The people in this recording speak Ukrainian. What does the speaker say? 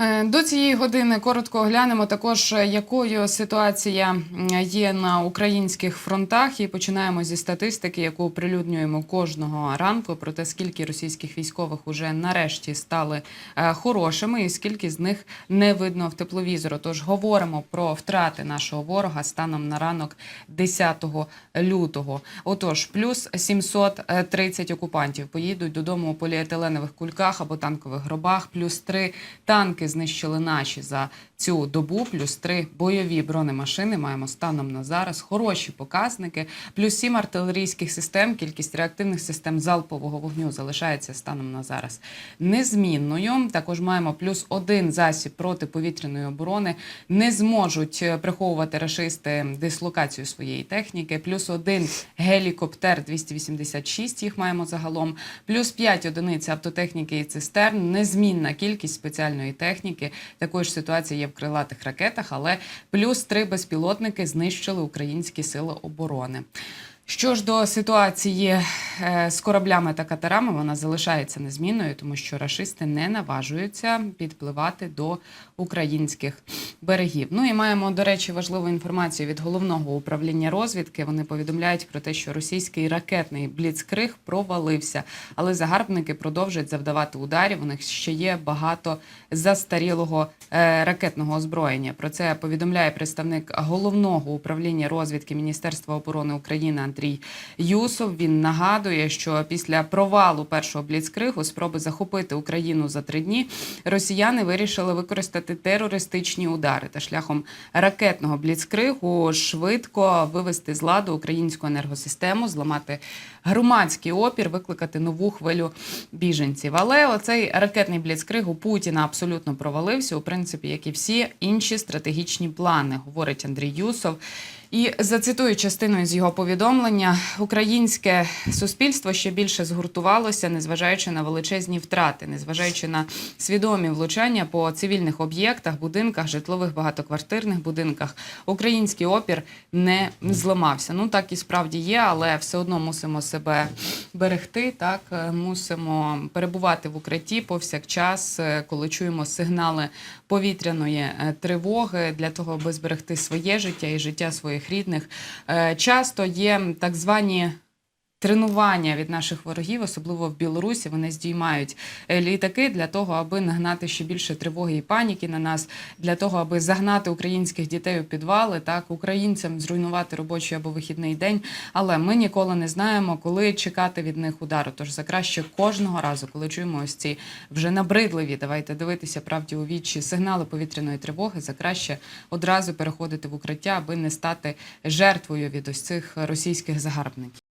Е, До цієї години коротко оглянемо також, е, якою ситуація є на українських фронтах. І починаємо зі статистики, яку оприлюднюємо кожного ранку про те, скільки російських військових уже нарешті стали е, хорошими, і скільки з них не видно в тепловізору. Тож говоримо про втрати нашого ворога станом на ранок 10 лютого. Отож, плюс 730 окупантів поїдуть додому у поліетиленових кульках або танкових гробах, плюс 3 танки знищили наші за цю добу, плюс 3 бойові бронемашини маємо станом на зараз. Хороші показники, плюс 7 артилерійських систем, кількість реактивних систем залпового вогню залишається станом на зараз незмінною. Також маємо плюс один засіб протиповітряної оборони. Не зможуть е, приховувати рашисти дислокацію своєї техніки. Плюс один гелікоптер 286 їх маємо загалом. Плюс 5 одиниць автотехніки і цистерн. Незмінна кількість спеціальної техніки. Такої ж ситуації є в крилатих ракетах, але плюс три безпілотники знищили українські сили оборони. Що ж до ситуації з кораблями та катерами, вона залишається незмінною, тому що рашисти не наважуються підпливати до українських берегів. Ну і маємо, до речі, важливу інформацію від головного управління розвідки. Вони повідомляють про те, що російський ракетний бліцкриг провалився, але загарбники продовжують завдавати ударів. У них ще є багато застарілого е, ракетного озброєння. Про це повідомляє представник головного управління розвідки Міністерства оборони України Андрій Юсов. Він нагадує, що після провалу першого бліцкригу спроби захопити Україну за три дні росіяни вирішили використати терористичні удари та шляхом ракетного бліцкригу швидко вивести з ладу українську енергосистему, зламати громадський опір, викликати нову хвилю біженців. Але оцей ракетний бліцкриг у Путіна абсолютно провалився, у принципі, як і всі інші стратегічні плани, говорить Андрій Юсов. І зацитую частину з його повідомлення: українське суспільство ще більше згуртувалося, незважаючи на величезні втрати, незважаючи на свідомі влучання по цивільних об'єктах, будинках, житлових багатоквартирних будинках. Український опір не зламався. Ну так і справді є, але все одно мусимо себе берегти. Так мусимо перебувати в укритті повсякчас, е, коли чуємо сигнали повітряної е, тривоги для того, аби зберегти своє життя і життя своїх рідних. Е, Часто є так звані. Тренування від наших ворогів, особливо в Білорусі, вони здіймають е, літаки для того, аби нагнати ще більше тривоги і паніки на нас, для того, аби загнати українських дітей у підвали, так українцям зруйнувати робочий або вихідний день. Але ми ніколи не знаємо, коли чекати від них удару. Тож за краще кожного разу, коли чуємо ось ці вже набридливі, давайте дивитися правді у вічі сигнали повітряної тривоги, за краще одразу переходити в укриття, аби не стати жертвою від ось цих російських загарбників.